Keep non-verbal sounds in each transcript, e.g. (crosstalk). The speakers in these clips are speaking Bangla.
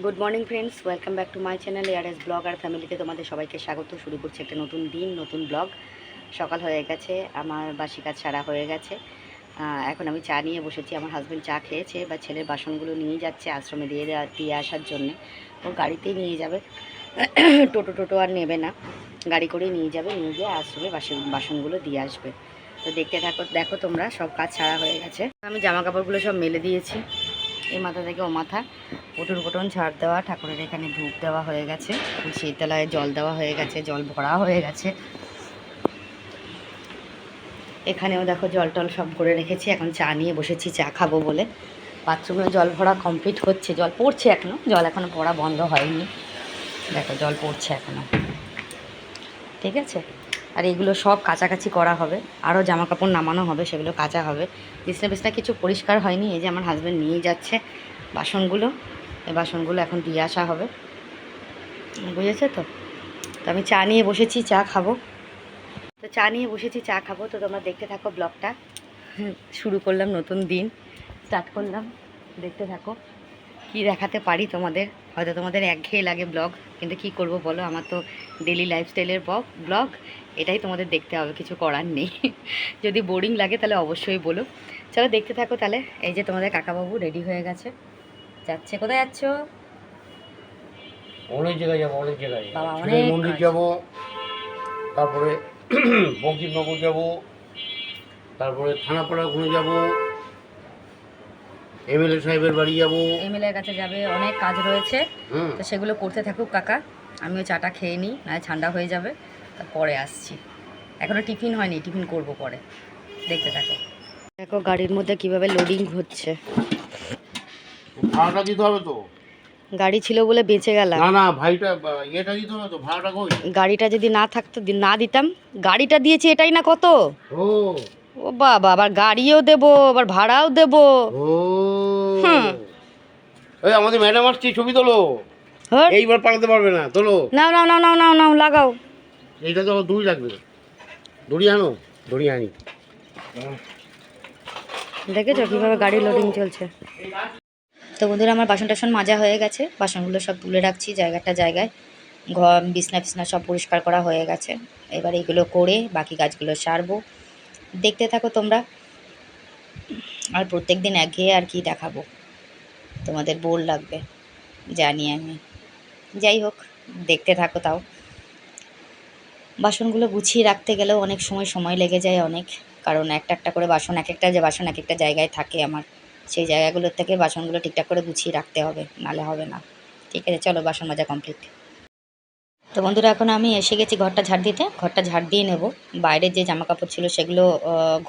Good morning friends welcome back to my channel ARS blog আর ফ্যামিলিতে তোমাদের সবাইকে স্বাগত। শুরু করছে একটা নতুন দিন, নতুন ব্লগ। সকাল হয়ে গেছে, আমার বাসি কাজ সারা হয়ে গেছে। এখন আমি চা নিয়ে বসেছি। আমার হাজব্যান্ড চা খেয়েছে, বা ছেলের বাসনগুলো নিয়ে যাচ্ছে আশ্রমে দিয়ে দিয়ে আসার জন্যে। ও গাড়িতেই নিয়ে যাবে। টোটো টোটো আর নেবে না। গাড়ি করে নিয়ে যাবে, নিয়ে গিয়ে আশ্রমে বাসন বাসনগুলো দিয়ে আসবে। তো দেখতে থাকো, দেখো তোমরা, সব কাজ ছাড়া হয়ে গেছে। আমি জামা কাপড়গুলো সব মেলে দিয়েছি। এই মাথা থেকে ও মাথা। উঠুন পুটুন ঝাড় দেওয়া, ঠাকুরের এখানে ধূপ দেওয়া হয়ে গেছে। শীতলায় জল দেওয়া হয়ে গেছে, জল ভরা হয়ে গেছে। এখানেও দেখো জল টল সব ভরে রেখেছি, এখন চা নিয়ে বসেছি, চা খাব বলে। বাথরুমে জল ভরা কমপ্লিট হচ্ছে, জল পড়ছে এখনও জল এখনও পড়া বন্ধ হয়নি। দেখো জল পড়ছে এখনও ঠিক আছে? আর এগুলো সব কাছাকাছি করা হবে। আরও জামা কাপড় নামানো হবে, সেগুলো কাচা হবে। বিছনা বিছনা কিছু পরিষ্কার হয়নি, এই যে আমার হাজব্যান্ড নিয়ে যাচ্ছে বাসনগুলো। এই বাসনগুলো এখন দিয়ে আসা হবে। বুঝেছ তো? তো আমি চা নিয়ে বসেছি, চা খাব। তো চা নিয়ে বসেছি, চা খাব। তো তোমরা দেখতে থাকো ব্লগটা। শুরু করলাম নতুন দিন। স্টার্ট করলাম। দেখতে থাকো। কি দেখাতে পারি তোমাদের? হয়তো তোমাদের একঘেয়ে লাগে ব্লগ কিন্তু কি করব বলো? আমার তো ডেলি লাইফস্টাইলের ব্লগ এটাই তোমাদের দেখতে হবে কিছু করার নেই। (laughs) যদি বোরিং লাগে তাহলে অবশ্যই বলো। চলো দেখতে থাকো তাহলে। এই যে তোমাদের কাকাবাবু রেডি হয়ে গেছে। যাচ্ছে কোথায় যাচ্ছ? অনেক জায়গায় যাব অনেক জায়গায়। মন্দির যাব তারপরে (clears throat) বঙ্কিমনগর যাব তারপরে থানাপাড়া ঘুরে যাব এমএলএ সাহেবের বাড়ি যাব। এমএলএর কাছে যাবে অনেক কাজ রয়েছে। তো সেগুলো করতে থাকুক কাকা আমিও চাটা খেয়ে নিই না ঠান্ডা হয়ে যাবে। তা পরে আসছি। এখনও টিফিন হয়নি টিফিন করব পরে। দেখতে থাকো। দেখো গাড়ির মধ্যে কীভাবে লোডিং হচ্ছে। ভাড়াটা দিতে হবে তো? গাড়ি ছিল বলে বেঁচে গেলাম। না না ভাইটা ইয়েটা দিতে হবে তো? ভাড়াটা কই? গাড়িটা যদি না থাকতো না দিতাম গাড়িটা দিয়েছি এটাই না কত? ও। ও বাবা আবার গাড়িও দেবো আবার ভাড়াও দেবো। ও। হুম। এই আমাদের ম্যাডাম আসছে ছবি তোলো। এইবার পালাতে পারবে না তোলো। নাও নাও নাও নাও নাও নাও লাগাও। এইটা তো দড়ি লাগবে। দড়ি আনো দড়ি আনি। দেখেছ কীভাবে গাড়ি লোডিং চলছে? তো বন্ধুরা আমার বাসন টাসন মাজা হয়ে গেছে। বাসনগুলো সব তুলে রাখছি জায়গাটা জায়গায়। ঘর বিছনা ফিছনা সব পরিষ্কার করা হয়ে গেছে। এবার এগুলো করে বাকি গাছগুলো সারবো। দেখতে থাকো তোমরা। আর প্রত্যেক দিন একঘেয়ে আর কি দেখাবো। তোমাদের বোর লাগবে, জানি আমি। যাই হোক, দেখতে থাকো তাও। বাসনগুলো গুছিয়ে রাখতে গেলেও অনেক সময় সময় লেগে যায় অনেক। কারণ একটা একটা করে বাসন, এক একটা যে বাসন এক একটা জায়গায় থাকে আমার। সেই জায়গাগুলোর থেকে বাসনগুলো ঠিকঠাক করে গুছিয়ে রাখতে হবে, নালে হবে না। ঠিক আছে, চলো বাসন মাজা কমপ্লিট। তো বন্ধুরা এখন আমি এসে গেছি ঘরটা ঝাড় দিতে। ঘরটা ঝাড় দিয়ে নেব। বাইরে যে জামা কাপড় ছিল সেগুলো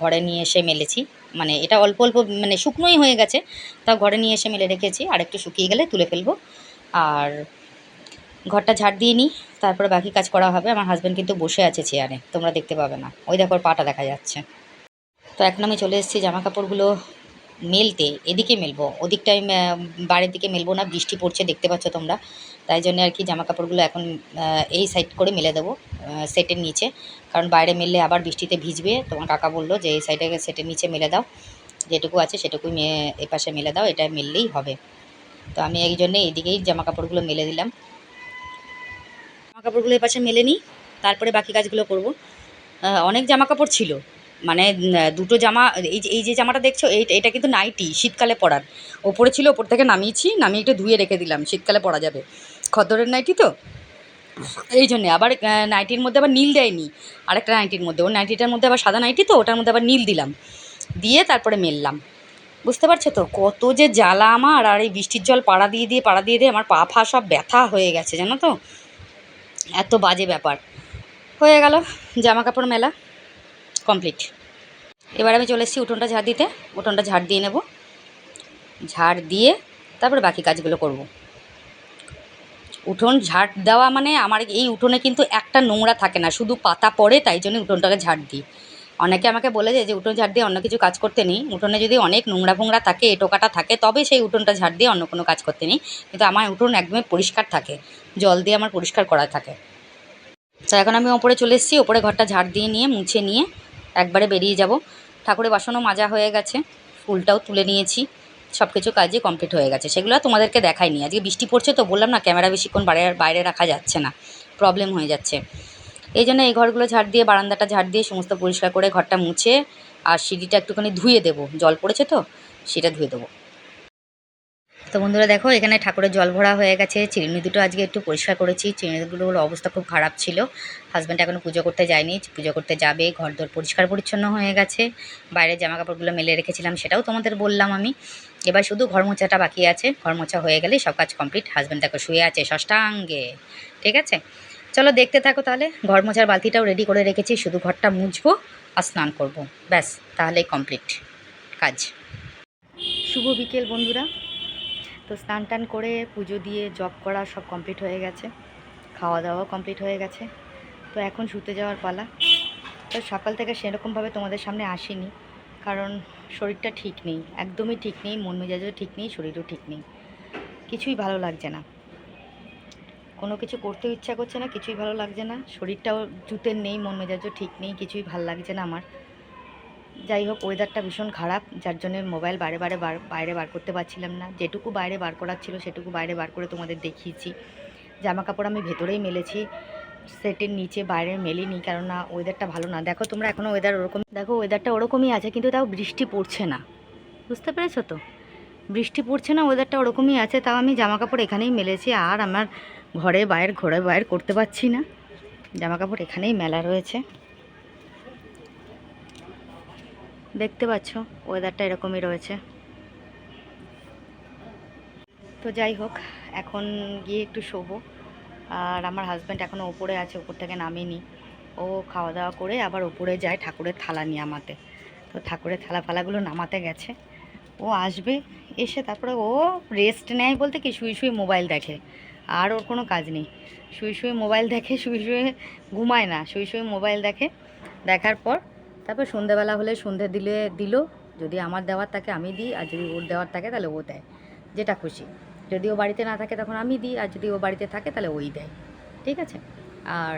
ঘরে নিয়ে এসে মেলেছি। মানে এটা অল্প অল্প মানে শুকনোই হয়ে গেছে। তাও ঘরে নিয়ে এসে মেলে রেখেছি। আর একটু শুকিয়ে গেলে তুলে ফেলব। আর ঘরটা ঝাড় দিয়ে নিই। তারপরে বাকি কাজ করা হবে। আমার হাজব্যান্ড কিন্তু বসে আছে চেয়ারে তোমরা দেখতে পাবে না। ওই দেখো পাটা দেখা যাচ্ছে। তো এখন আমি চলে এসেছি জামা কাপড়গুলো মেলতে। এদিকে মেলবো। ওদিকটাই আহ, বাড়ির দিকে মেলবো না। বৃষ্টি পড়ছে দেখতে পাচ্ছ তোমরা। তাই জন্য আর কি জামা কাপড়গুলো এখন এই সাইড করে মেলে দেবো সেটের নিচে। কারণ বাইরে মেললে আবার বৃষ্টিতে ভিজবে। তোমার কাকা বলল যে এই সাইডে সেটের নিচে মেলে দাও। যেটুকু আছে সেটুকুই এপাশে মেলে দাও। এটা মেললেই হবে। তো আমি এই জন্যে এইদিকেই জামা কাপড়গুলো মেলে দিলাম। জামা কাপড়গুলো এপাশে মেলে নিই। তারপরে বাকি কাজগুলো করব। অনেক জামা কাপড় ছিল। মানে দুটো জামা, এই যে এই যে জামাটা দেখছ, এই, এটা কিন্তু নাইটি, শীতকালে পরার। ওপরে ছিল, ওপর থেকে নামিয়েছি। নামিয়ে একটু ধুয়ে রেখে দিলাম। শীতকালে পরা যাবে। খদ্দরের নাইটি তো? এই জন্যে। আবার নাইটির মধ্যে আবার নীল দেয়নি। আরেকটা নাইটির মধ্যে। ওর নাইটিটার মধ্যে আবার সাদা নাইটি তো, ওটার মধ্যে আবার নীল দিলাম। দিয়ে তারপরে মেললাম। বুঝতে পারছ তো? কত যে জ্বালা আমার। আর এই বৃষ্টির জল পাড়া দিয়ে দিয়ে, পাড়া দিয়ে দিয়ে আমার পা ফা সব ব্যথা হয়ে গেছে, জানো তো? এত বাজে ব্যাপার। হয়ে গেল জামা কাপড় মেলা কমপ্লিট। এবার আমি চলে এসেছি উঠোনটা ঝাড় দিতে। উঠোনটা ঝাড় দিয়ে নেব। ঝাড় দিয়ে তারপরে বাকি কাজগুলো করব। উঠোন ঝাড় দেওয়া মানে আমার এই উঠোনে কিন্তু একটা নোংরা থাকে না, শুধু পাতা পড়ে তাই জন্য উঠোনটাকে ঝাড় দিই। অনেকে আমাকে বলে যে যে উঠোন ঝাড় দিয়ে অন্য কিছু কাজ করতে নেই, উঠোনে যদি অনেক নোংরা ফোংরা থাকে, এটোকাটা থাকে, তবে সেই উঠোনটা ঝাড় দিয়ে অন্য কোনো কাজ করতে নেই। কিন্তু আমার উঠোন একদমই পরিষ্কার থাকে, জল দিয়ে আমার পরিষ্কার করা থাকে। তো এখন আমি ওপরে চলে এসেছি, ওপরে ঘরটা ঝাড় দিয়ে নিয়ে, মুছে নিয়ে একবারে বেরিয়ে যাব। ঠাকুরের বাসনও মাজা হয়ে গেছে, ফুলটাও তুলে নিয়েছি। সব কিছু কাজই কমপ্লিট হয়ে গেছে। সেগুলো তোমাদেরকে দেখাইনি। আজকে বৃষ্টি পড়ছে তো বললাম না ক্যামেরা বেশিক্ষণ বাইরে বাইরে রাখা যাচ্ছে না। প্রবলেম হয়ে যাচ্ছে। এই জন্য এই ঘরগুলো ঝাড় দিয়ে, বারান্দাটা ঝাড় দিয়ে সমস্ত পরিষ্কার করে ঘরটা মুছে আর সিঁড়িটা একটুখানি ধুয়ে দেবো। জল পড়েছে তো, সেটা ধুয়ে দেবো। তো বন্ধুরা দেখো, এখানে ঠাকুরের জল ভরা হয়ে গেছে। চিরুনি দুটো আজকে একটু পরিষ্কার করেছি। চিরুনিগুলোর অবস্থা খুব খারাপ ছিল। হাজব্যান্ড এখনও পুজো করতে যায়নি। পুজো করতে যাবে ঘর দোর পরিষ্কার পরিচ্ছন্ন হয়ে গেছে। বাইরের জামা কাপড়গুলো মেলে রেখেছিলাম, সেটাও তোমাদের বললাম আমি। এবার শুধু ঘর মোছাটা বাকি আছে। ঘর মোছা হয়ে গেলেই সব কাজ কমপ্লিট হাজব্যান্ড দেখো, শুয়ে আছে ষষ্ঠাঙ্গে। ঠিক আছে? চলো দেখতে থাকো তাহলে। ঘর মোছার বালতিটাও রেডি করে রেখেছি। শুধু ঘরটা মুছবো আর স্নান করব। ব্যাস, তাহলেই কমপ্লিট কাজ। শুভ বিকেল বন্ধুরা। তো স্নান টান করে পুজো দিয়ে জব করা সব কমপ্লিট হয়ে গেছে। খাওয়া দাওয়া কমপ্লিট হয়ে গেছে। তো এখন শুতে যাওয়ার পালা। তো সকাল থেকে সেরকমভাবে তোমাদের সামনে আসিনি। কারণ শরীরটা ঠিক নেই। একদমই ঠিক নেই, মন মেজাজও ঠিক নেই, শরীরও ঠিক নেই। কিছুই ভালো লাগছে না। কোনো কিছু করতে ইচ্ছা করছে না, কিছুই ভালো লাগছে না। শরীরটাও জুতের নেই, মন মেজাজও ঠিক নেই, কিছুই ভালো লাগছে না আমার। যাই হোক ওয়েদারটা ভীষণ খারাপ, যার জন্য মোবাইল বাইরে বাইরে বার বাইরে বার করতে পারছিলাম না। যেটুকু বাইরে বার করার ছিল, সেটুকু বাইরে বার করে তোমাদের দেখিয়েছি। জামা কাপড় আমি ভেতরেই মেলেছি, সেটের নিচে, বাইরে মেলিনি, কেননা ওয়েদারটা ভালো না। দেখো, তোমরা এখনও ওয়েদার ওরকম, দেখো ওয়েদারটা ওরকমই আছে, কিন্তু তাও বৃষ্টি পড়ছে না। বুঝতে পেরেছ তো? বৃষ্টি পড়ছে না ওয়েদারটা ওরকমই আছে, তাও আমি জামা কাপড় এখানেই মেলেছি, আর আমার ঘরে বাইরে ঘরে বাইরে করতে পারছি না। জামা কাপড় এখানেই মেলা রয়েছে। দেখতে পাচ্ছ ওয়েদারটা এরকমই রয়েছে। তো যাই হোক, এখন গিয়ে একটু শোবো। আর আমার হাজব্যান্ড এখনও ওপরে আছে ওপর থেকে নামেনি। ও খাওয়া দাওয়া করে আবার ওপরে যায় ঠাকুরের থালা নিয়ে আমাতে। তো ঠাকুরের থালা ফালাগুলো নামাতে গেছে। ও আসবে, এসে তারপরে ও রেস্ট নেয় বলতে কি, শুয়ে শুয়ে মোবাইল দেখে। আর ওর কোনো কাজ নেই। শুয়ে শুয়ে মোবাইল দেখে, শুয়ে শুয়ে ঘুমায় না। শুয়ে শুয়ে মোবাইল দেখে। দেখার পর তারপর সন্ধেবেলা হলে সন্ধে দিলে দিল, যদি আমার দেওয়ার থাকে আমি দিই, আর যদি ওর দেওয়ার থাকে তাহলে ও দেয়, যেটা খুশি। যদি ও বাড়িতে না থাকে তখন আমি দিই, আর যদি ও বাড়িতে থাকে তাহলে ওই দেয়, ঠিক আছে? আর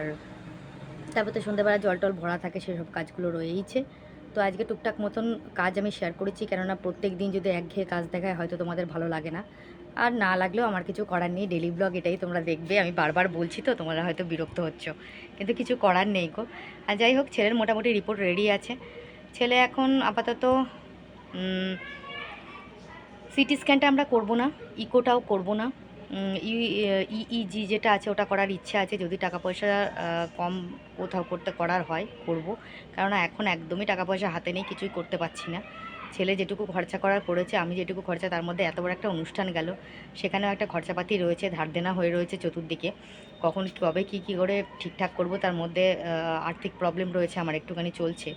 তারপর তো সন্ধ্যেবেলা জল টল ভরা থাকে, সেসব কাজগুলো রয়েইছে। তো আজকে টুকটাক মতন কাজ আমি শেয়ার করেছি, কেননা প্রত্যেক দিন যদি একঘেয়ে কাজ দেখায় হয়তো তোমাদের ভালো লাগে না। আর না লাগলেও আমার কিছু করার নেই। ডেলি ব্লগ এটাই তোমরা দেখবে। আমি বারবার বলছি তো, তোমরা হয়তো বিরক্ত হচ্ছ। কিন্তু কিছু করার নেই গো। আর যাই হোক, ছেলের মোটামুটি রিপোর্ট রেডি আছে। ছেলে এখন আপাতত সিটি স্ক্যানটা আমরা করব না ইকোটাও করব না। ইইজি যেটা আছে, ওটা করার ইচ্ছা আছে। যদি টাকা পয়সা কম কোথাও করতে করার হয়, করব। কেননা এখন একদমই টাকা পয়সা হাতে নেই, কিছুই করতে পারছি না। ছেলে যেটুকু খরচা করার করেছে, আমি যেটুকু খরচা, তার মধ্যে এত বড় একটা অনুষ্ঠান গেল। সেখানেও একটা খরচাপাতি রয়েছে, ধার দেনা হয়ে রয়েছে চতুর্দিকে। কখন কবে কী কী করে ঠিকঠাক করব, তার মধ্যে আর্থিক প্রবলেম রয়েছে আমার, একটুখানি চলছে।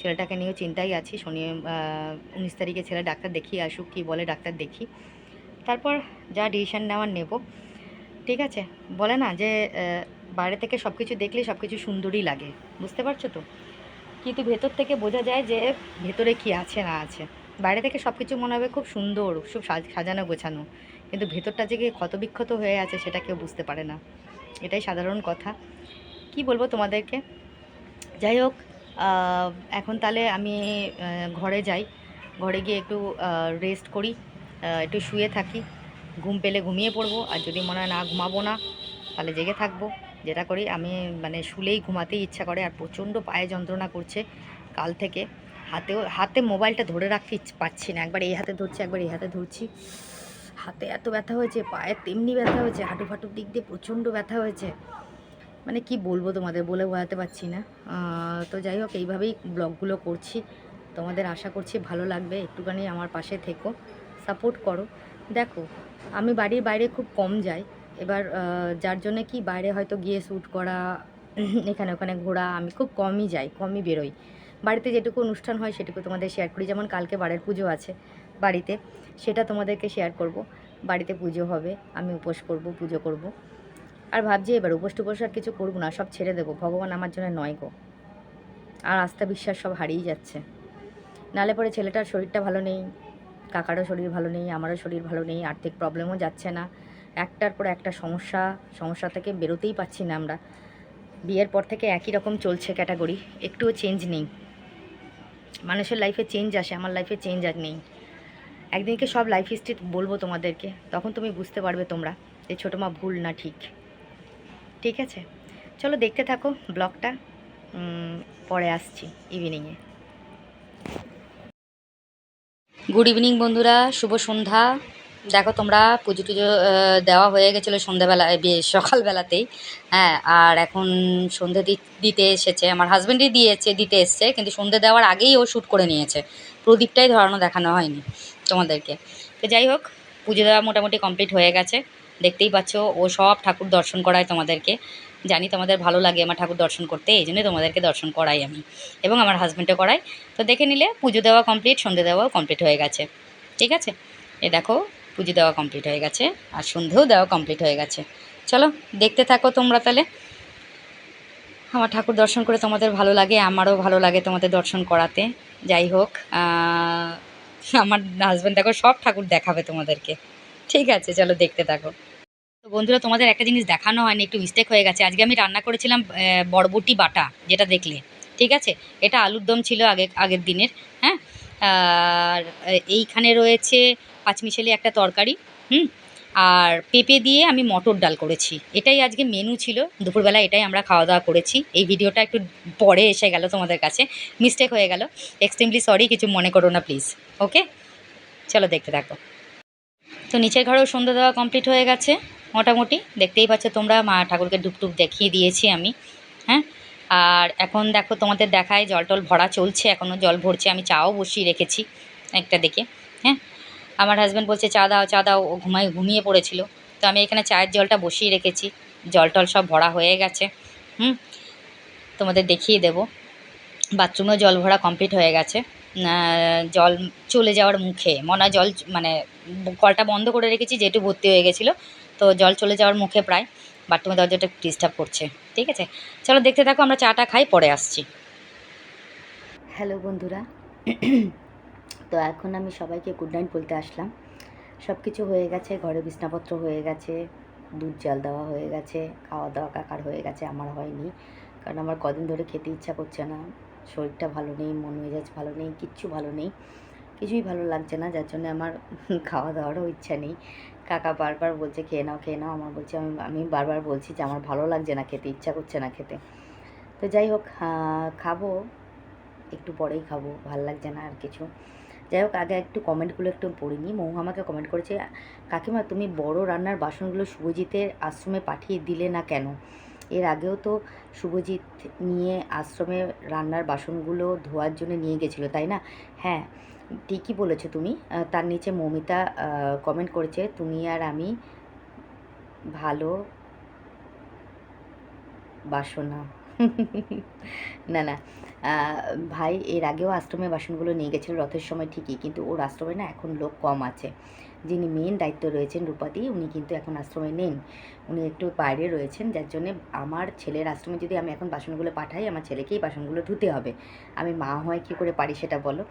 ছেলেটাকে নিয়েও চিন্তাই আছি, শনি উনিশ তারিখে ছেলে ডাক্তার দেখিয়ে আসুক, কী বলে ডাক্তার দেখি। তারপর যা ডিসিশান নেওয়ার নেব। ঠিক আছে, বলে না যে বাইরে থেকে সব কিছু দেখলে সব কিছু সুন্দরই লাগে। বুঝতে পারছ তো? কিন্তু ভেতর থেকে বোঝা যায় যে ভেতরে কি আছে না আছে। বাইরে থেকে সব কিছু মনে হবে খুব সুন্দর, খুব সাজানো গোছানো। কিন্তু ভেতরটা যে ক্ষতবিক্ষত হয়ে আছে সেটা কেউ বুঝতে পারে না। এটাই সাধারণ কথা। কি বলব তোমাদেরকে? যাই হোক এখন তাহলে আমি ঘরে যাই। ঘরে গিয়ে একটু রেস্ট করি একটু শুয়ে থাকি। ঘুম পেলে ঘুমিয়ে পড়ব। আর যদি মনে হয় না ঘুমাবো না, তাহলে জেগে থাকব। যেটা করি আমি মানে শুলেই ঘুমাতেই ইচ্ছা করে আর প্রচণ্ড পায়ে যন্ত্রণা করছে কাল থেকে। হাতেও, হাতে মোবাইলটা ধরে রাখতে পাচ্ছি না। একবার এই হাতে ধরছি, একবার এই হাতে ধরছি। হাতে এত ব্যথা হয়েছে, পায়ে তেমনি ব্যথা হয়েছে হাঁটু ফাটুর দিক দিয়ে প্রচণ্ড ব্যথা হয়েছে। মানে কি বলব তোমাদের, বলে বোঝাতে পারছি না। তো যাই হোক, এইভাবেই ব্লগগুলো করছি। তোমাদের আশা করছি ভালো লাগবে, একটুখানি আমার পাশে থেকো, সাপোর্ট করো। দেখো, আমি বাড়ির বাইরে খুব কম যাই। এবার যার জন্য কি বাইরে হয়তো গিয়ে শ্যুট করা, এখানে ওখানে ঘোরা, আমি খুব কমই যাই, কমই বেরোই। বাড়িতে যেটুকু অনুষ্ঠান হয় সেটুকু তোমাদের শেয়ার করি। যেমন কালকে বাড়ির পুজো আছে বাড়িতে, সেটা তোমাদেরকে শেয়ার করব। বাড়িতে পুজো হবে, আমি উপোস করব, পুজো করব। আর ভাবছি এবার উপোস টুপোস আর কিছু করব না, সব ছেড়ে দেবো। ভগবান আমার জন্য নয় গো। আর আস্থা বিশ্বাস সব হারিয়ে যাচ্ছে। নালে পরে ছেলেটার শরীরটা ভালো নেই, কাকারও শরীর ভালো নেই, আমারও শরীর ভালো নেই, আর্থিক প্রবলেমও যাচ্ছে না। একটার পর একটা সমস্যা সমস্যা থেকে বেরোতেই পাচ্ছি না আমরা। বিয়ের পর থেকে একই রকম চলছে ক্যাটাগরি একটুও চেঞ্জ নেই। মানুষের লাইফে চেঞ্জ আসে, আমার লাইফে চেঞ্জ আর নেই। একদিনকে সব লাইফ হিস্ট্রি বলব তোমাদেরকে, তখন তুমি বুঝতে পারবে তোমরা যে ছোটো মা ভুল না ঠিক। ঠিক আছে? চলো দেখতে থাকো ব্লগটা পরে আসছি ইভিনিংয়ে গুড ইভিনিং বন্ধুরা, শুভ সন্ধ্যা। দেখো, তোমরা পুজো টুজো দেওয়া হয়ে গেছিল সন্ধ্যাবেলায় সকালবেলাতেই। হ্যাঁ আর এখন সন্ধে দিতে এসেছে, আমার হাজব্যান্ডই দিয়েছে, দিতে এসছে, কিন্তু সন্ধে দেওয়ার আগেই ও শ্যুট করে নিয়েছে। প্রদীপটাই ধরানো দেখানো হয়নি তোমাদেরকে। তো যাই হোক, পুজো দেওয়া মোটামুটি কমপ্লিট হয়ে গেছে। দেখতেই পাচ্ছ, ও সব ঠাকুর দর্শন করায় তোমাদেরকে। জানি তোমাদের ভালো লাগে আমার ঠাকুর দর্শন করতে, এই জন্যই তোমাদেরকে দর্শন করাই আমি, এবং আমার হাজব্যান্ডও করাই তো দেখে নিলে, পুজো দেওয়া কমপ্লিট সন্ধে দেওয়াও কমপ্লিট হয়ে গেছে। ঠিক আছে? এ, দেখো পুজো দেওয়া কমপ্লিট হয়ে গেছে আর সন্ধেও দেওয়া কমপ্লিট হয়ে গেছে। চলো, দেখতে থাকো তোমরা তাহলে। আমার ঠাকুর দর্শন করে তোমাদের ভালো লাগে, আমারও ভালো লাগে তোমাদের দর্শন করাতে। যাই হোক আমার হাজব্যান্ড দেখো, সব ঠাকুর দেখাবে তোমাদেরকে। ঠিক আছে, চলো দেখতে থাকো। তো বন্ধুরা, তোমাদের একটা জিনিস দেখানো হয়নি, একটু মিস্টেক হয়ে গেছে। আজকে আমি রান্না করেছিলাম বরবটি বাটা, যেটা দেখলে। ঠিক আছে? এটা আলুর দম ছিল আগে, আগের দিনের হ্যাঁ? আর এইখানে রয়েছে পাঁচমিশালি একটা তরকারি, হুম? আর পেঁপে দিয়ে আমি মটর ডাল করেছি। এটাই আজকে মেনু ছিল। দুপুরবেলা এটাই আমরা খাওয়া দাওয়া করেছি। এই ভিডিওটা একটু পরে এসে গেল তোমাদের কাছে। মিস্টেক হয়ে গেল। এক্সট্রিমলি সরি কিছু মনে করো না প্লিজ ওকে চলো দেখতে থাকো। তো নিচের ঘরেও সন্ধ্যা দেওয়া কমপ্লিট হয়ে গেছে, মোটামুটি। দেখতেই পাচ্ছ তোমরা, মা ঠাকুরকে ডুবটুপ দেখিয়ে দিয়েছি আমি হ্যাঁ? আর এখন দেখো তোমাদের দেখায় জল টল ভরা চলছে এখনও জল ভরছে, আমি চাও বসিয়ে রেখেছি একটা দেখে হ্যাঁ? আমার হাজব্যান্ড বলছে, চা দাও চা দাও। ও ঘুমাই ঘুমিয়ে পড়েছিল। তো আমি এখানে চায়ের জলটা বসিয়ে রেখেছি। জল টল সব ভরা হয়ে গেছে। হুম, তোমাদের দেখিয়ে দেবো। বাথরুমেও জল ভরা কমপ্লিট হয়ে গেছে। জল চলে যাওয়ার মুখে, মনে জল মানে কলটা বন্ধ করে রেখেছি, যেহেতু ভর্তি হয়ে গেছিল। তো জল চলে যাওয়ার মুখে প্রায় বাথরুমের দরজাটা ডিস্টার্ব করছে। ঠিক আছে? চলো দেখতে থাকো, আমরা চাটা খাই, পরে আসছি। হ্যালো বন্ধুরা। তো এখন আমি সবাইকে গুড নাইট বলতে আসলাম। সব কিছু হয়ে গেছে, ঘরে বিছনাপত্র হয়ে গেছে, দুধ জাল দেওয়া হয়ে গেছে খাওয়া দাওয়া কাকার হয়ে গেছে, আমার হয়নি। কারণ আমার কদিন ধরে খেতে ইচ্ছা করছে না, শরীরটা ভালো নেই, মন মেজাজ ভালো নেই, কিচ্ছু ভালো নেই, কিছুই ভালো লাগছে না, যার জন্য আমার খাওয়া দাওয়ারও ইচ্ছা নেই। কাকা বারবার বলছে, খেয়ে নাও খেয়ে নাও। আমার বলছে, আমি আমি বারবার বলছি যে, আমার ভালো লাগছে না খেতে, ইচ্ছা করছে না খেতে। তো যাই হোক খাব, একটু পরেই খাব, ভালো লাগছে না আর কিছু। যাই হোক, আগে একটু কমেন্টগুলো একটু পড়ে নিই। মৌ আমাকে কমেন্ট করেছে, কাকিমা, তুমি বড় রান্নার বাসনগুলো শুভজিতের আশ্রমে পাঠিয়ে দিলে না কেন? এর আগেও তো শুভজিৎ নিয়ে আশ্রমে রান্নার বাসনগুলো ধোয়ার জন্য নিয়ে গেছিল, তাই না? হ্যাঁ ঠিকই বলেছ তুমি। তার নিচে মৌমিতা কমেন্ট করেছে, তুমি আর আমি ভালো বাসনা। (laughs) না না। ভাই, এর আগেও আশ্রমে বাসনগুলো নিয়ে গেছিল রথের সময় ঠিকই, কিন্তু ওর আশ্রমে না এখন লোক কম আছে। যিনি মেন দায়িত্ব রয়েছেন রূপাদি, উনি কিন্তু এখন আশ্রমে নেন উনি একটু বাইরে রয়েছেন, যার জন্য আমার ছেলের আশ্রমে যদি আমি এখন বাসনগুলো পাঠাই, আমার ছেলেকেই বাসনগুলো ধুতে হবে। আমি মা হয় কী করে পারি সেটা বলো?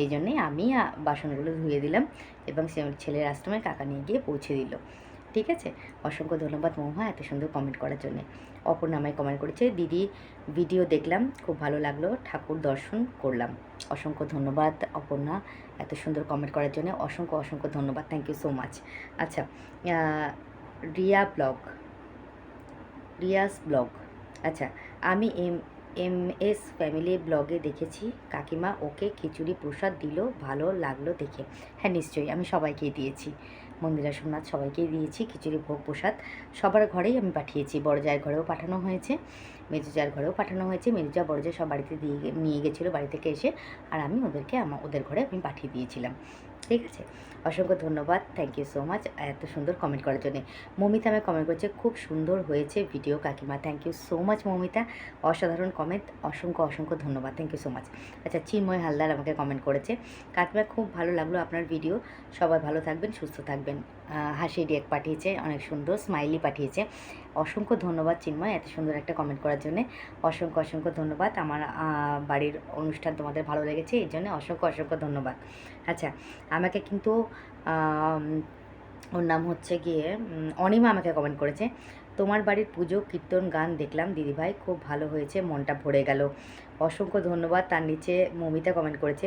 এই জন্যে আমি বাসনগুলো ধুয়ে দিলাম এবং সে ছেলের আশ্রমে কাকা নিয়ে গিয়ে পৌঁছে দিল। ঠিক আছে? অসংখ্য ধন্যবাদ মৌহা এত সুন্দর কমেন্ট করার জন্য। অপর নামায় কমেন্ট করেছে। দিদি ভিডিও দেখলাম, খুব ভালো লাগল। ঠাকুর দর্শন করলাম। অসংখ্য ধন্যবাদ অপর্ণা এত সুন্দর কমেন্ট করার জন্য। অসংখ্য অসংখ্য ধন্যবাদ। থ্যাংক ইউ সো মাচ আচ্ছা রিয়া ব্লগ রিয়াস ব্লগ আচ্ছা আমি এম এম এস ফ্যামিলি ব্লগে দেখেছি। কাকিমা ওকে খিচুড়ি প্রসাদ দিল, ভালো লাগল দেখে। হ্যাঁ নিশ্চয়ই, আমি সবাইকে দিয়েছি। মন্দিরা সোমনাথ সবাইকেই দিয়েছি, খিচুড়ি, ভোগ, প্রসাদ। সবার ঘরেই আমি পাঠিয়েছি। বড় জায়ের ঘরেও পাঠানো হয়েছে। মেজু জায়ের ঘরেও পাঠানো হয়েছে। মেজুজা বড় জা সব বাড়িতে দিয়ে নিয়ে গেছিল বাড়ি থেকে এসে। আর আমি ওদেরকে আমার ওদের ঘরে আমি পাঠিয়ে দিয়েছিলাম। ঠিক আছে? অসংখ্য ধন্যবাদ। থ্যাংক ইউ সো মাচ এত সুন্দর কমেন্ট করার জন্য। মমিতা আমায় কমেন্ট করছে, খুব সুন্দর হয়েছে ভিডিও কাকিমা। Thank you so much Momita. অসাধারণ কমেন্ট অসংখ্য অসংখ্য ধন্যবাদ। থ্যাংক ইউ সো মাচ আচ্ছা চিন্ময় হালদার আমাকে কমেন্ট করেছে, কাকিমা, খুব ভালো লাগল আপনার ভিডিও সবাই ভালো থাকবেন, সুস্থ থাকবেন। হাসি ডিয়েক পাঠিয়েছে, অনেক সুন্দর স্মাইলি পাঠিয়েছে। অসংখ্য ধন্যবাদ চিন্ময়, এত সুন্দর একটা কমেন্ট করার জন্য। অসংখ্য অসংখ্য ধন্যবাদ। আমার বাড়ির অনুষ্ঠান তোমাদের ভালো লেগেছে, এই জন্য অসংখ্য অসংখ্য ধন্যবাদ। আচ্ছা আমাকে কিন্তু ওর নাম হচ্ছে গিয়ে অনিমা আমাকে কমেন্ট করেছে। তোমার বাড়ির পুজো, কীর্তন, গান দেখলাম, দিদিভাই খুব ভালো হয়েছে, মনটা ভরে গেল। অসংখ্য ধন্যবাদ, তার নিচে মমিতা কমেন্ট করেছে।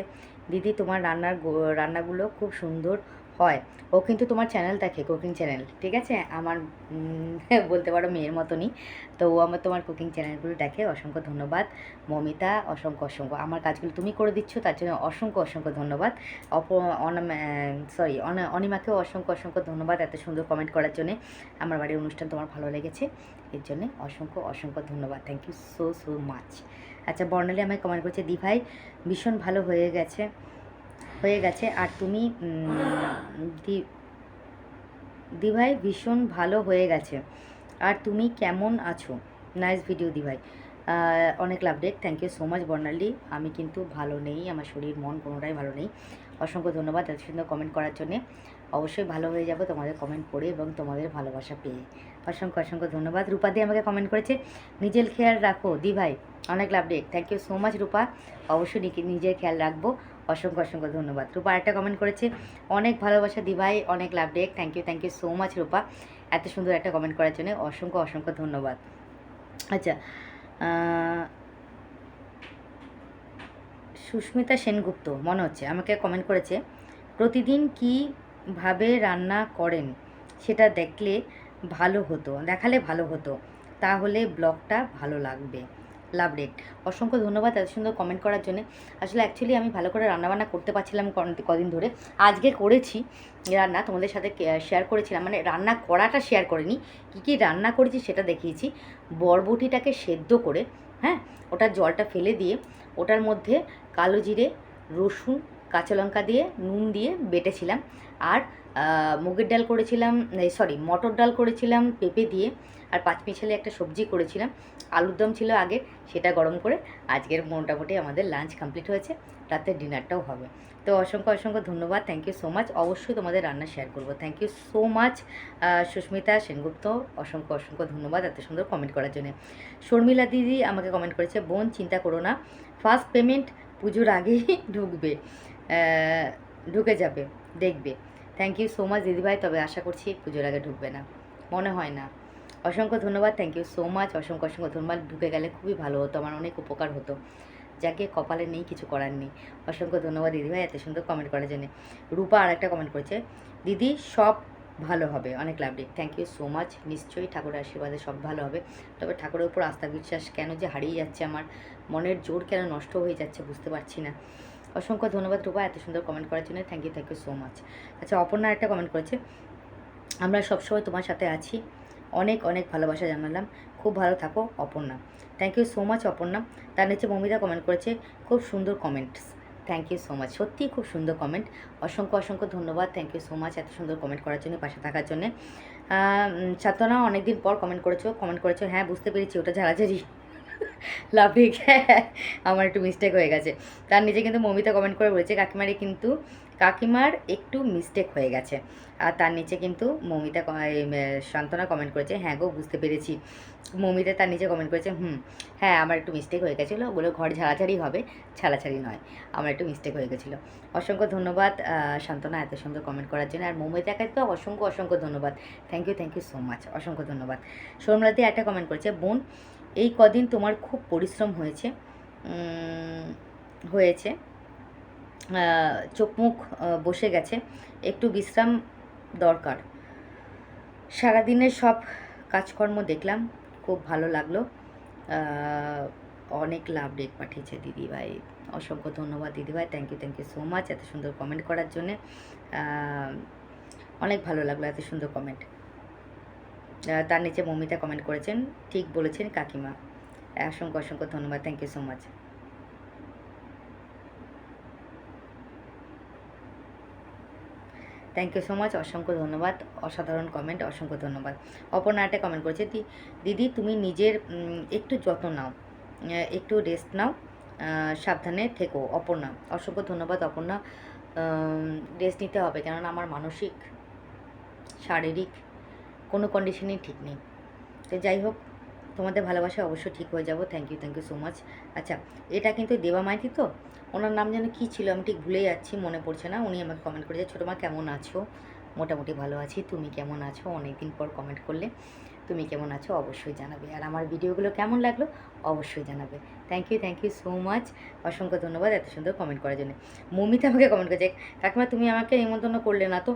দিদি, তোমার রান্নার রান্নাগুলো খুব সুন্দর হয়। ও কিন্তু তোমার চ্যানেল দেখে কুকিং চ্যানেল ঠিক আছে? আমার (laughs) বলতে পারো মেয়ের মতনই। তো ও আমার তোমার কুকিং চ্যানেলগুলো দেখে অসংখ্য ধন্যবাদ। মমিতা, অসংখ্য অসংখ্য। আমার কাজগুলো তুমি করে দিচ্ছ, তার জন্য অসংখ্য অসংখ্য ধন্যবাদ। অপ সরি অনিমাকেও অসংখ্য অসংখ্য ধন্যবাদ এত সুন্দর কমেন্ট করার জন্যে। আমার বাড়ির অনুষ্ঠান তোমার ভালো লেগেছে। এর জন্যে অসংখ্য অসংখ্য ধন্যবাদ। Thank you so so much আচ্ছা বর্ণালী আমায় কমেন্ট করছে দি ভাই ভীষণ ভালো হয়ে গেছে। হয়ে গেছে। আর তুমি উম, দি দি ভীষণ ভালো হয়ে গেছে। আর তুমি কেমন আছো? নাইস ভিডিও দিভাই। অনেক love day thank you so much Bornali. আমি কিন্তু ভালো নেই আমার শরীর মন কোনোটাই ভালো নেই। অসংখ্য ধন্যবাদ এত সুন্দর কমেন্ট করার জন্যে। অবশ্যই ভালো হয়ে যাব তোমাদের কমেন্ট পড়ে এবং তোমাদের ভালোবাসা পেয়ে। অসংখ্য অসংখ্য ধন্যবাদ। রূপাদি আমাকে কমেন্ট করেছে নিজের খেয়াল রাখো দি ভাই অনেক love day thank you so much Rupa. অবশ্যই নিজের খেয়াল রাখব। অসংখ্য অসংখ্য ধন্যবাদ। রূপা একটা কমেন্ট করেছে, অনেক ভালোবাসা দিভাই, অনেক love day thank you thank you so much Rupa. এত সুন্দর একটা কমেন্ট করার জন্য অসংখ্য অসংখ্য ধন্যবাদ। আচ্ছা সুস্মিতা সেনগুপ্ত, মনে হচ্ছে, আমাকে কমেন্ট করেছে, প্রতিদিন কীভাবে রান্না করেন? সেটা দেখলে ভালো হতো, দেখালে ভালো হতো, তাহলে ব্লগটা ভালো লাগবে। লাভ রেট। অসংখ্য ধন্যবাদ এত সুন্দর কমেন্ট করার জন্য। আসলে অ্যাকচুয়ালি আমি ভালো করে রান্নাবান্না করতে পারছিলাম কদিন ধরে। আজকে করেছি রান্না, তোমাদের সাথে শেয়ার করেছিলাম। মানে রান্না করাটা শেয়ার করিনি। কী কী রান্না করেছি সেটা দেখিয়েছি। বরবটিটাকে সেদ্ধ করে হ্যাঁ ওটা জলটা ফেলে দিয়ে ওটার মধ্যে কালো জিরে, রসুন কাঁচা লঙ্কা দিয়ে, নুন দিয়ে বেটেছিলাম। আর মুগের ডাল করেছিলাম সরি মটর ডাল করেছিলাম পেঁপে দিয়ে, আর পাঁচমিশালি একটা সবজি করেছিলাম। আলুর দম ছিল আগে, সেটা গরম করে আজকের মোটামুটি আমাদের লাঞ্চ কমপ্লিট হয়েছে। রাতের ডিনারটাও হবে। তো অসংখ্য অসংখ্য ধন্যবাদ। থ্যাংক ইউ সো মাচ অবশ্যই তোমাদের রান্না শেয়ার করব। Thank you so much Susmita Sengupta. অসংখ্য অসংখ্য ধন্যবাদ এত সুন্দর কমেন্ট করার জন্য। শর্মিলা দিদি আমাকে কমেন্ট করেছে, বোন, চিন্তা করো না। ফার্স্ট পেমেন্ট পুজোর আগেই ঢুকবে। ঢুকে যাবে, দেখবে। থ্যাংক ইউ সো মাচ দিদিভাই, তবে আশা করছি পুজোর আগে ঢুকবে না। মনে হয় না। অসংখ্য ধন্যবাদ থ্যাংক ইউ সো মাচ অসংখ্য অসংখ্য ধন্যবাদ। ঢুকে গেলে খুবই ভালো হতো, আমার অনেক উপকার হতো। যাকে কপালে নেই, কিছু করার নেই। অসংখ্য ধন্যবাদ, দিদিভাই, এত সুন্দর কমেন্ট করার জন্য। রূপা আর একটা কমেন্ট করেছে, দিদি, সব ভালো হবে। অনেক lovely thank you so much নিশ্চয়ই ঠাকুরের আশীর্বাদে সব ভালো হবে। তবে ঠাকুরের উপর আস্থা বিশ্বাস কেন যে হারিয়ে যাচ্ছে আমার? মনের জোর কেন নষ্ট হয়ে যাচ্ছে বুঝতে পারছি না। অসংখ্য ধন্যবাদ রূপা এত সুন্দর কমেন্ট করার জন্য। Thank you thank you so much আচ্ছা অপর্ণা একটা কমেন্ট করেছে। আমরা সবসময় তোমার সাথে আছি। অনেক অনেক ভালোবাসা জানালাম। খুব ভালো থাকো, Aparna. Thank you so much Aparna. তার নিচে মমিতা কমেন্ট করেছে, খুব সুন্দর comments thank you so much সত্যিই খুব সুন্দর কমেন্ট অসংখ্য অসংখ্য ধন্যবাদ। থ্যাংক ইউ সো মাচ এত সুন্দর কমেন্ট করার জন্য, পাশে থাকার জন্য। ছাত্রনা অনেকদিন পর কমেন্ট করেছ। কমেন্ট করেছ হ্যাঁ বুঝতে পেরেছি, ওটা ঝাড়াঝাড়ি লাভিক আমার একটু মিস্টেক হয়ে গেছে। তার নিচে কিন্তু মমিতা কমেন্ট করে বলেছে, কাকিমারে কিন্তু, কাকিমার একটু মিস্টেক হয়ে গেছে। আর তার নিচে কিন্তু মমিতা সান্ত্বনা কমেন্ট করেছে হ্যাঁ গো, বুঝতে পেরেছি। মমিতা তার নিচে কমেন্ট করেছে, হুম হ্যাঁ আমার একটু মিস্টেক হয়ে গেছিল। ওগুলো ঘর ঝাড়াঝাড়ি হবে, ছাড়াছাড়ি নয়। আমার একটু মিস্টেক হয়ে গেছিল। অসংখ্য ধন্যবাদ সান্ত্বনা এত সুন্দর কমেন্ট করার জন্য। আর মমিতাকে তো অসংখ্য অসংখ্য ধন্যবাদ। Thank you thank you so much অসংখ্য ধন্যবাদ। সোমরাতি একটা কমেন্ট করেছে, বোন এই কদিন তোমার খুব পরিশ্রম হয়েছে হয়েছে। চোখ মুখ বসে গেছে। একটু বিশ্রাম দরকার। সারাদিনের সব কাজকর্ম দেখলাম, খুব ভালো লাগল। অনেক লাভ রেক পাঠিয়েছে দিদিভাই। অসংখ্য ধন্যবাদ দিদিভাই। Thank you thank you so much এত সুন্দর কমেন্ট করার জন্যে। অনেক ভালো লাগল এত সুন্দর কমেন্ট তার নিচে মমিতা কমেন্ট করেছেন, ঠিক বলেছেন কাকিমা। অসংখ্য অসংখ্য ধন্যবাদ thank you so much thank you so much অসংখ্য ধন্যবাদ, অসাধারণ কমেন্ট অসংখ্য ধন্যবাদ। অপর্ণা একটা কমেন্ট করেছে দিদি, তুমি নিজের একটু যত্ন নাও একটু রেস্ট নাও সাবধানে থেকো, অপর্ণা। অসংখ্য ধন্যবাদ, অপর্ণা। রেস্ট নিতে হবে, কেননা আমার মানসিক, শারীরিক কোনো কন্ডিশনই ঠিক নেই। তো যাই হোক, তোমাদের ভালোবাসা অবশ্যই ঠিক হয়ে যাব। Thank you thank you so much আচ্ছা এটা কিন্তু দেবা মাইতি তো? ওনার নাম যেন কী ছিল আমি ঠিক ভুলে যাচ্ছি, মনে পড়ছে না। উনি আমাকে কমেন্ট করেছে, ছোটো মা, কেমন আছো? মোটামুটি ভালো আছি। তুমি কেমন আছো? অনেকদিন পর কমেন্ট করলে। তুমি কেমন আছো অবশ্যই জানাবে। আর আমার ভিডিওগুলো কেমন লাগল অবশ্যই জানাবে। Thank you thank you so much অসংখ্য ধন্যবাদ এত সুন্দর কমেন্ট করার জন্য। মমিতা আমাকে কমেন্ট করেছে, কাকিমা তুমি আমাকে নিমন্ত্রণ করলে না তো?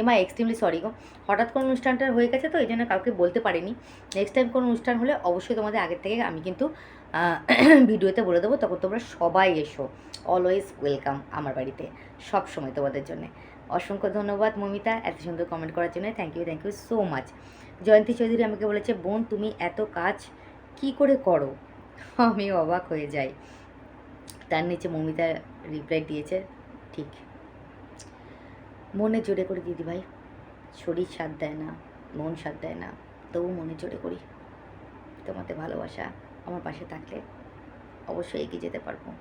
এমা এক্সট্রিমলি সরি গো। হঠাৎ কোনো অনুষ্ঠানটা হয়ে গেছে তো, এই জন্য কাউকে বলতে পারিনি। নেক্সট টাইম কোনো অনুষ্ঠান হলে অবশ্যই তোমাদের আগের থেকে আমি কিন্তু (clears throat) ভিডিওতে বলে দেবো। তখন তোমরা সবাই এসো। অলওয়েজ ওয়েলকাম আমার বাড়িতে। সব সময় তোমাদের জন্য। অসংখ্য ধন্যবাদ মমিতা এত সুন্দর কমেন্ট করার জন্য। Thank you thank you so much Jayanti Chowdhury আমাকে বলেছে, বোন, তুমি এত কাজ কি করে করো? আমি অবাক হয়ে যাই। তার নিচে মমিতা রিপ্লাই দিয়েছে, ঠিক। মনে জোরে করি দিদি ভাই। শরীর সাথ দেয় না, মন সাথ দেয় না, তবু মনে জোরে করি। তোমাদের ভালোবাসা আমার পাশে থাকলে অবশ্যই এগিয়ে যেতে পারব।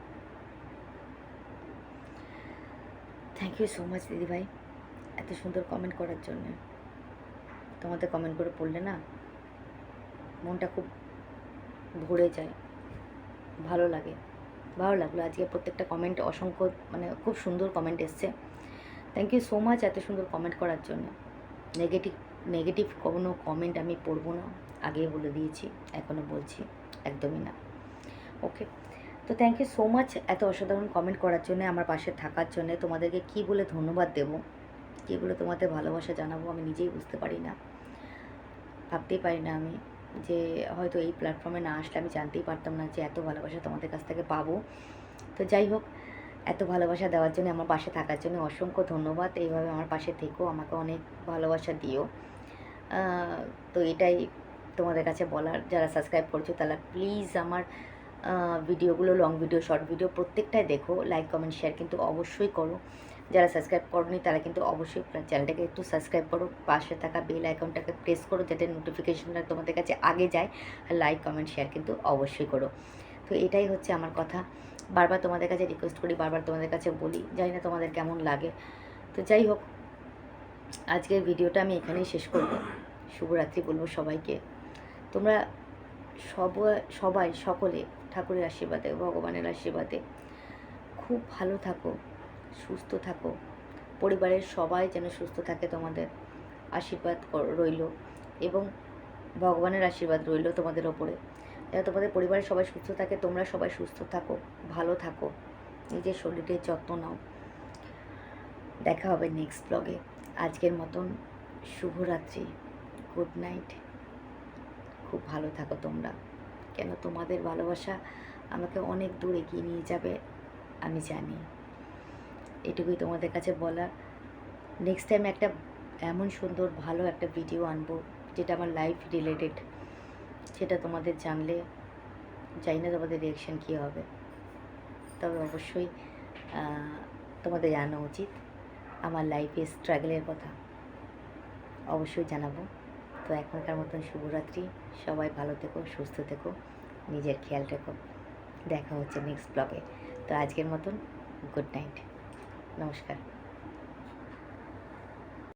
থ্যাংক ইউ সো মাচ দিদি ভাই, এত সুন্দর কমেন্ট করার জন্য। তোমাদের কমেন্ট করে পড়লে না মনটা খুব ভরে যায়। ভালো লাগে। ভালো লাগল। আজকে প্রত্যেকটা কমেন্ট অসংখ্য মানে খুব সুন্দর কমেন্ট এসছে। থ্যাংক ইউ সো মাচ এত সুন্দর কমেন্ট করার জন্য। নেগেটিভ নেগেটিভ কোনো কমেন্ট আমি পড়ব না। আগেই বলে দিয়েছি এখনও বলছি, একদমই না। ওকে তো থ্যাংক ইউ সো মাচ এত অসাধারণ কমেন্ট করার জন্য, আমার পাশে থাকার জন্য। তোমাদেরকে কী বলে ধন্যবাদ দেব? কী বলে তোমাদের ভালোবাসা জানাব? আমি নিজেই বুঝতে পারি না। ভাবতেই পারি না আমি যে হয়তো এই প্ল্যাটফর্মে না আসলে আমি জানতেই পারতাম না যে এত ভালোবাসা তোমাদের কাছ থেকে পাবো। তো যাই হোক, এত ভালোবাসা দেওয়ার জন্য, আমার পাশে থাকার জন্য অসংখ্য ধন্যবাদ। এইভাবে আমার পাশে থেকো, আমাকে অনেক ভালোবাসা দিও। তো এটাই তোমাদের কাছে বলার। যারা সাবস্ক্রাইব করছ তারা প্লিজ আমার ভিডিওগুলো লং ভিডিও শর্ট ভিডিও প্রত্যেকটাই দেখো। লাইক কমেন্ট শেয়ার কিন্তু অবশ্যই করো। যারা সাবস্ক্রাইব করনি, তারা কিন্তু অবশ্যই চ্যানেলটাকে একটু সাবস্ক্রাইব করো। পাশে থাকা বেল আইকনটাকে প্রেস করো, যাতে নোটিফিকেশনটা তোমাদের কাছে আগে যায়। আর লাইক কমেন্ট শেয়ার কিন্তু অবশ্যই করো। তো এটাই হচ্ছে আমার কথা। বারবার তোমাদের কাছে রিকোয়েস্ট করি, বারবার তোমাদের কাছে বলি, জানি না তোমাদের কেমন লাগে। তো যাই হোক, আজকের ভিডিওটা আমি এখানেই শেষ করব। শুভরাত্রি বলব সবাইকে। তোমরা সব, সবাই, সকলে ঠাকুরের আশীর্বাদে, ভগবানের আশীর্বাদে খুব ভালো থাকো। সুস্থ থাকো। পরিবারের সবাই যেন সুস্থ থাকে তোমাদের আশীর্বাদ রইল এবং ভগবানের আশীর্বাদ রইল তোমাদের ওপরে। যেন তোমাদের পরিবারের সবাই সুস্থ থাকে, তোমরা সবাই সুস্থ থাকো, ভালো থাকো। নিজের শরীরের যত্ন নাও। দেখা হবে নেক্সট ব্লগে আজকের মতন শুভরাত্রি। গুড নাইট খুব ভালো থাকো তোমরা। কেন তোমাদের ভালোবাসা আমাকে অনেক দূর এগিয়ে নিয়ে যাবে, আমি জানি। এটুকুই তোমাদের কাছে বলা নেক্সট টাইম একটা এমন সুন্দর, ভালো একটা ভিডিও আনব, যেটা আমার লাইফ রিলেটেড সেটা তোমাদের জানলে জানি না তোমাদের রিয়াকশান কী হবে। তবে অবশ্যই তোমাদের জানা উচিত, আমার লাইফে স্ট্রাগলের কথা। অবশ্যই জানাব। তো এখনকার মতন শুভরাত্রি। সবাই ভালো থেকো, সুস্থ থেকো, নিজের খেয়াল রেখো। দেখা হচ্ছে নেক্সট ব্লগে তো আজকের মতন গুড নাইট নমস্কার।